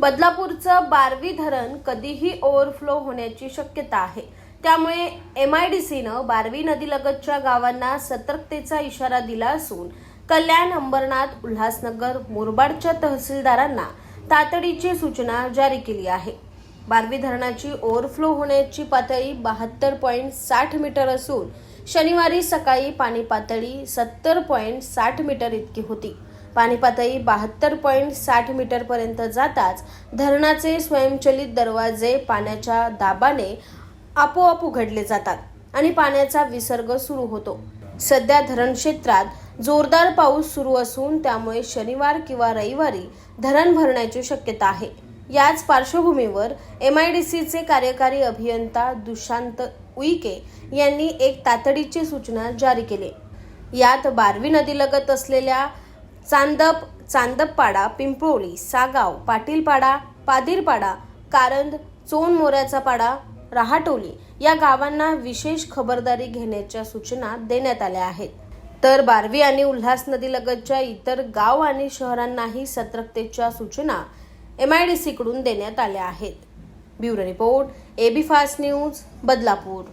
बदलापूरचं बारवी धरण कधीही ओव्हरफ्लो होण्याची शक्यता आहे. त्यामुळे एम आय डी सीनं बारवी नदीलगतच्या गावांना सतर्कतेचा इशारा दिला असून कल्याण अंबरनाथ उल्हासनगर मुरबाडच्या तहसीलदारांना तातडीची सूचना जारी केली आहे. बारवी धरणाची ओव्हरफ्लो होण्याची पातळी बहात्तर पॉईंट साठ मीटर असून शनिवारी सकाळी पाणी पातळी सत्तर पॉईंट साठ मीटर इतकी होती. पाणी पातळी बहात्तर पॉईंट साठ मीटरपर्यंत जाताच धरणाचे स्वयंचलित दरवाजे पाण्याच्या दाबाने आपोआप उघडले जातात आणि पाण्याचा विसर्ग सुरू होतो. सध्या धरण क्षेत्रात जोरदार पाऊस सुरू असून त्यामुळे शनिवार किंवा रविवारी धरण भरण्याची शक्यता आहे. याच पार्श्वभूमीवर एम आय डी सीचे कार्यकारी अभियंता दुशांत उईके यांनी एक तातडीची सूचना जारी केली. यात बारवी नदीलगत असलेल्या चांदप चांदपपाडा पिंपळोली सागाव पाटीलपाडा पादिरपाडा कारंद चोन मोऱ्याचा पाडा रहाटोली या गावांना विशेष खबरदारी घेण्याच्या सूचना देण्यात आल्या आहेत. तर बारवी आणि उल्हास नदीलगतच्या इतर गाव आणि शहरांनाही सतर्कतेच्या सूचना एम आय डी सीकडून देण्यात आल्या आहेत. Bureau report AB fast news Badlapur.